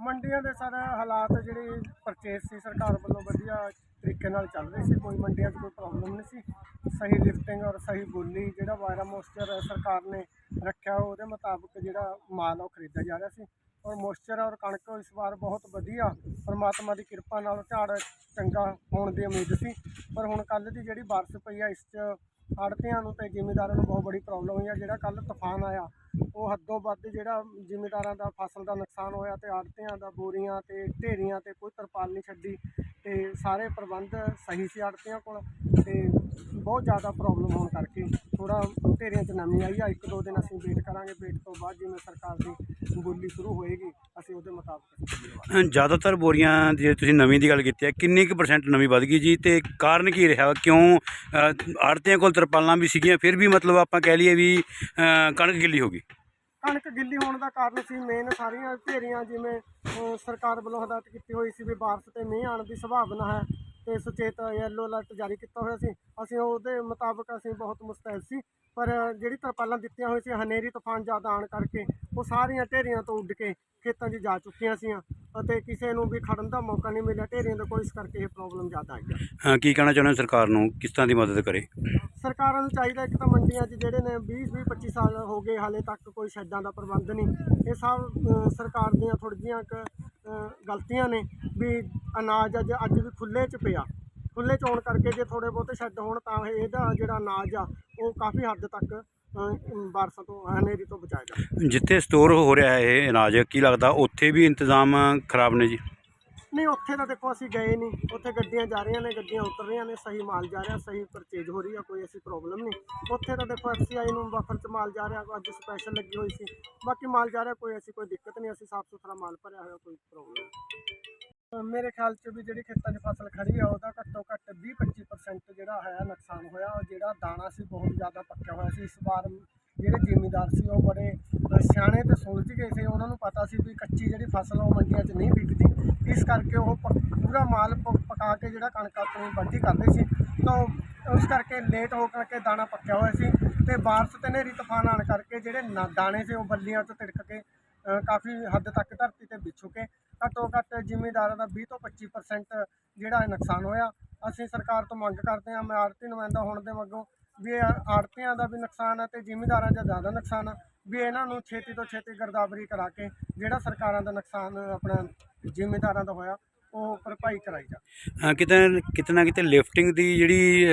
ਮੰਡੀਆਂ ਦੇ ਸਾਰੇ ਹਾਲਾਤ ਜਿਹੜੇ ਪਰਚੇਸ ਸੀ ਸਰਕਾਰ ਵੱਲੋਂ ਵਧੀਆ ਤਰੀਕੇ ਨਾਲ ਚੱਲ ਰਹੇ ਸੀ, ਕੋਈ ਮੰਡੀਆਂ 'ਚ ਕੋਈ ਪ੍ਰੋਬਲਮ ਨਹੀਂ ਸੀ। ਸਹੀ ਲਿਫਟਿੰਗ ਔਰ ਸਹੀ ਬੋਲੀ, ਜਿਹੜਾ ਵਾਇਰਾ ਮੋਇਸਚਰ ਸਰਕਾਰ ਨੇ ਰੱਖਿਆ, ਉਹਦੇ ਮੁਤਾਬਕ ਜਿਹੜਾ ਮਾਲ ਉਹ ਖਰੀਦਿਆ ਜਾ ਰਿਹਾ ਸੀ। ਔਰ ਮੋਇਸਚਰ ਔਰ ਕਣਕ ਇਸ ਵਾਰ ਬਹੁਤ ਵਧੀਆ, ਪਰਮਾਤਮਾ ਦੀ ਕਿਰਪਾ ਨਾਲ ਝਾੜ ਚੰਗਾ ਹੋਣ ਦੀ ਉਮੀਦ ਸੀ। ਪਰ ਹੁਣ ਕੱਲ ਦੀ ਜਿਹੜੀ ਬਾਰਿਸ਼ ਪਈ ਆ, ਇਸ 'ਚ ਆੜਤੀਆਂ ਨੂੰ ਤੇ ਜ਼ਿਮੀਂਦਾਰਾਂ ਨੂੰ ਬਹੁਤ ਬੜੀ ਪ੍ਰੋਬਲਮ ਹੋਈ ਆ। ਜਿਹੜਾ ਕੱਲ ਤੂਫਾਨ ਆਇਆ, ਉਹ ਹੱਦੋਂ ਵੱਧ ਜਿਹੜਾ ਜ਼ਿਮੀਂਦਾਰਾਂ ਦਾ ਫਸਲ ਦਾ ਨੁਕਸਾਨ ਹੋਇਆ ਤੇ ਆੜਤੀਆਂ ਦਾ, ਬੋਰੀਆਂ ਤੇ, ਢੇਰੀਆਂ ਤੇ ਕੋਈ ਤਰਪਾਲ ਨਹੀਂ ਛੱਡੀ ਤੇ ਸਾਰੇ ਪ੍ਰਬੰਧ ਸਹੀ ਸੀ ਆੜਤੀਆਂ ਕੋਲ ਤੇ ਬਹੁਤ ਜ਼ਿਆਦਾ ਪ੍ਰੋਬਲਮ ਹੋਣ ਕਰਕੇ ਥੋੜਾ ਢੇਰੀਆਂ 'ਚ ਨਮੀ ਆਈ ਆ। ਇੱਕ ਦੋ ਦਿਨ ਅਸੀਂ ਵੇਟ ਕਰਾਂਗੇ। ਵੇਟ ਤੋਂ ਬਾਅਦ ਜਿਵੇਂ ਸਰਕਾਰ ਦੀ ਬੋਲੀ ਸ਼ੁਰੂ ਹੋਏਗੀ ਅਸੀਂ ਉਹਦੇ ਮੁਤਾਬਕ? ਜ਼ਿਆਦਾਤਰ ਬੋਰੀਆਂ ਜੇ ਤੁਸੀਂ ਨਵੀਂ ਦੀ ਗੱਲ ਕੀਤੀ ਹੈ ਕਿੰਨੀ ਕੁ ਪਰਸੈਂਟ ਨਵੀਂ ਵੱਧ ਗਈ ਜੀ? ਤੇ ਕਾਰਨ ਕੀ ਰਿਹਾ? ਕਿਉਂ ਆੜਤੀਆਂ ਕੋਲ ਤਰਪਾਲਾਂ ਵੀ ਸੀਗੀਆਂ ਫਿਰ ਵੀ ਮਤਲਬ ਆਪਾਂ ਕਹਿ ਲਈਏ ਵੀ ਅ, ਕਣਕ ਗਿੱਲੀ ਹੋ ਗਈ। ਕਣਕ ਗਿੱਲੀ ਹੋਣ ਦਾ ਕਾਰਨ ਸੀ ਮੇਨ ਸਾਰੀਆਂ ਢੇਰੀਆਂ ਜਿਵੇਂ ਅਹ, ਸਰਕਾਰ ਵੱਲੋਂ ਹਦਾਇਤ ਕੀਤੀ ਹੋਈ ਸੀ ਵੀ ਬਾਰਿਸ਼ ਤੇ ਮੀਂਹ ਆਉਣ ਦੀ ਸੰਭਾਵਨਾ ਹੈ। ਤੇ ਸੁਚੇਤ ਯੈਲੋ ਅਲਰਟ ਜਾਰੀ ਕੀਤਾ ਹੋਇਆ ਸੀ। ਅਸੀਂ ਉਹਦੇ ਮੁਤਾਬਕ ਅਸੀਂ ਬਹੁਤ ਮੁਸਤੈਦ ਸੀ। ਪਰ ਜਿਹੜੀ ਤਰਪਾਲਾਂ ਦਿੱਤੀਆਂ ਹੋਈਆਂ ਸੀ ਹਨੇਰੀ ਤੂਫਾਨ ਜ਼ਿਆਦਾ ਆਉਣ ਕਰਕੇ ਉਹ ਸਾਰੀਆਂ ਢੇਰੀਆਂ ਤੋਂ ਉੱਡ ਕੇ ਖੇਤਾਂ 'ਚ ਜਾ ਚੁੱਕੀਆਂ ਸੀਆਂ ਅਤੇ ਕਿਸੇ ਨੂੰ ਵੀ ਖੜਨ ਦਾ ਮੌਕਾ ਨਹੀਂ ਮਿਲਿਆ। ਢੇਰੀਆਂ ਦਾ ਕੋਈ ਇਸ ਕਰਕੇ ਇਹ ਪ੍ਰੋਬਲਮ ਜ਼ਿਆਦਾ ਆਈ ਹੈ ਅ, ਕੀ ਕਹਿਣਾ ਚਾਹੁੰਦੇ ਹੋ ਸਰਕਾਰ ਨੂੰ? ਕਿਸ ਤਰ੍ਹਾਂ ਦੀ ਮਦਦ ਕਰੇ? ਸਰਕਾਰਾਂ ਨੂੰ ਚਾਹੀਦਾ ਇੱਕ ਤਾਂ ਮੰਡੀਆਂ 'ਚ ਜਿਹੜੇ ਨੇ 20 20 25 ਸਾਲ ਹੋ ਗਏ ਹਾਲੇ ਤੱਕ ਕੋਈ ਸ਼ੈੱਡਾਂ ਦਾ ਪ੍ਰਬੰਧ ਨਹੀਂ। ਇਹ ਸਭ ਸਰਕਾਰ ਦੀਆਂ ਥੋੜ੍ਹੀਆਂ ਗਲਤੀਆਂ ਨੇ ਵੀ ਅਨਾਜ ਅੱਜ ਅੱਜ ਵੀ ਖੁੱਲੇ 'ਚ ਪਿਆ। ਖੁੱਲੇ 'ਚ ਹੋਣ ਕਰਕੇ ਜੇ ਥੋੜੇ ਬਹੁਤੇ ਸ਼ੈੱਡ ਹੋਣ ਤਾਂ ਇਹਦਾ ਜਿਹੜਾ ਅਨਾਜ ਆ ਉਹ ਕਾਫੀ ਹੱਦ ਤੱਕ ਅ, ਤੋਂ ਹਨੇਰੀ ਤੋਂ ਬਚਾਇਆ ਜਾ ਜਿੱਥੇ ਸਟੋਰ ਹੋ ਰਿਹਾ ਹੈ ਇਹ ਅਨਾਜ ਕੀ ਲੱਗਦਾ ਉੱਥੇ ਵੀ ਇੰਤਜ਼ਾਮ ਖਰਾਬ ਨੇ ਜੀ? ਨਹੀਂ, ਉੱਥੇ ਤਾਂ ਦੇਖੋ ਅਸੀਂ ਗਏ ਨਹੀਂ। ਉੱਥੇ ਗੱਡੀਆਂ ਜਾ ਰਹੀਆਂ ਨੇ, ਗੱਡੀਆਂ ਉਤਰ ਰਹੀਆਂ ਨੇ, ਸਹੀ ਮਾਲ ਜਾ ਰਿਹਾ, ਸਹੀ ਪਰਚੇਜ ਹੋ ਰਹੀ ਆ, ਕੋਈ ਐਸੀ ਪ੍ਰੋਬਲਮ ਨਹੀਂ। ਉੱਥੇ ਤਾਂ ਦੇਖੋ ਐਫਸੀਆਈ ਨੂੰ ਬਫਰ 'ਚ ਮਾਲ ਜਾ ਰਿਹਾ, ਅੱਜ ਸਪੈਸ਼ਲ ਲੱਗੀ ਹੋਈ ਸੀ। ਬਾਕੀ ਮਾਲ ਜਾ ਰਿਹਾ, ਕੋਈ ਐਸੀ ਕੋਈ ਦਿੱਕਤ ਨਹੀਂ, ਅਸੀਂ ਸਾਫ਼ ਸੁਥਰਾ ਮਾਲ ਭਰਿਆ ਹੋਇਆ, ਕੋਈ ਪ੍ਰੋਬਲਮ ਨਹੀਂ। ਮੇਰੇ ਖਿਆਲ 'ਚ ਵੀ ਜਿਹੜੀ ਖੇਤਾਂ 'ਚ ਫਸਲ ਖੜੀ ਆ, ਉਹਦਾ ਘੱਟੋ ਘੱਟ 20-25% ਜਿਹੜਾ ਹੈ ਨੁਕਸਾਨ ਹੋਇਆ ਔਰ ਜਿਹੜਾ ਦਾਣਾ ਸੀ, ਬਹੁਤ ਜ਼ਿਆਦਾ ਪੱਕਿਆ ਹੋਇਆ ਸੀ। ਇਸ ਵਾਰ ਜਿਹੜੇ ਜ਼ਿਮੀਦਾਰ ਸੀ, ਉਹ ਬੜੇ ਸਿਆਣੇ ਤੇ ਸੁਲਝ ਗਏ ਸੀ। ਉਹਨਾਂ ਨੂੰ ਪਤਾ ਸੀ ਵੀ ਕੱਚੀ ਜਿਹੜੀ ਫਸਲ ਉਹ ਮੰਡੀਆਂ 'ਚ ਨਹੀਂ ਵਿਕਦੀ। ਇਸ ਕਰਕੇ ਉਹ ਪੂਰਾ ਮਾਲ ਪ- ਪਕਾ ਕੇ ਜਿਹੜਾ ਕਣਕ ਆਪਣੀ ਵੱਢੀ ਕਰਦੇ ਸੀ। ਤਾਂ ਉਸ ਕਰਕੇ ਲੇਟ ਹੋ ਕਰਕੇ ਦਾਣਾ ਪੱਕਿਆ ਹੋਇਆ ਸੀ ਤੇ ਬਾਰਸ਼ ਤੇ ਹਨੇਰੀ, ਤੂਫਾਨ ਆਉਣ ਕਰਕੇ ਜਿਹੜੇ ਨਾ- ਦਾਣੇ ਸੀ ਉਹ ਬੱਲੀਆਂ ਤੋਂ ਤਿੜਕ ਕੇ ਕਾਫੀ ਹੱਦ ਤੱਕ ਧਰਤੀ ਤੇ ਵਿਛ ਕੇ ਘੱਟੋ ਘੱਟ ਜ਼ਿਮੀਂਦਾਰਾਂ ਦਾ 20 ਤੋਂ 25% ਜਿਹੜਾ ਨੁਕਸਾਨ ਹੋਇਆ। ਅਸੀਂ ਸਰਕਾਰ ਤੋਂ ਮੰਗ ਕਰਦੇ ਹਾਂ, ਮੈਂ ਆੜਤੀ ਨੁਮਾਇੰਦਾ ਹੋਣ ਦੇ ਮੱਗੋਂ ਵੀ ਇਹ ਆੜਤੀਆਂ ਦਾ ਵੀ ਨੁਕਸਾਨ ਹੈ ਤੇ ਜ਼ਿਮੀਂਦਾਰਾਂ ਦਾ ਜ਼ਿਆਦਾ ਨੁਕਸਾਨ ਆ, ਵੀ ਇਹਨਾਂ ਨੂੰ ਛੇਤੀ ਤੋਂ ਛੇਤੀ ਗਰਦਾਵਰੀ ਕਰਾ ਕੇ ਜਿਹੜਾ ਸਰਕਾਰਾਂ ਦਾ ਨੁਕਸਾਨ ਆਪਣਾ ਜ਼ਿਮੀਂਦਾਰਾਂ ਦਾ ਹੋਇਆ ਉਹ ਭਰਪਾਈ ਕਰਾਈ ਜਾ। ਅ, ਕਿਤੇ ਕਿਤੇ ਨਾ ਕਿਤੇ ਲਿਫਟਿੰਗ ਦੀ ਜਿਹੜੀ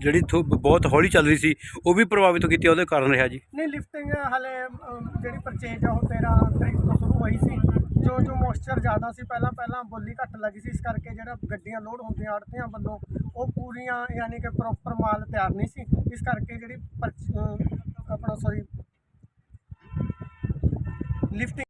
ਜਿਹੜੀ ਥੋ- ਬਹੁਤ ਹੌਲੀ ਚੱਲ ਰਹੀ ਸੀ ਉਹ ਵੀ ਪ੍ਰਭਾਵਿਤ ਕੀਤੀ ਉਹਦੇ ਕਾਰਨ ਰਿਹਾ ਜੀ। ਨਹੀਂ ਲਿਫਟਿੰਗ ਹਲੇ ਅਮ, ਜਿਹੜੀ ਪਰਚੇਜ ਆ ਉਹ 13 ਤਰੀਕ ਤੋਂ ਸ਼ੁਰੂ ਹੋਈ ਸੀ। ਜੋ ਜੋ ਮੋਇਸਚਰ ਜ਼ਿਆਦਾ ਸੀ ਪਹਿਲਾਂ ਪਹਿਲਾਂ ਬੋਲੀ ਘੱਟ ਲੱਗੀ ਸੀ ਇਸ ਕਰਕੇ ਜਿਹੜਾ ਗੱਡੀਆਂ ਲੋਡ ਹੁੰਦੀਆਂ ਆੜਤੀਆਂ ਵੱਲੋਂ ਉਹ ਪੂਰੀਆਂ ਯਾਨੀ ਕਿ ਪ੍ਰੋਪਰ ਮਾਲ ਤਿਆਰ ਨਹੀਂ ਸੀ। ਇਸ ਕਰਕੇ ਜਿਹੜੀ ਪਰਚ- ਅਮ, ਆਪਣਾ ਸੌਰੀ ਲਿਫਟਿੰਗ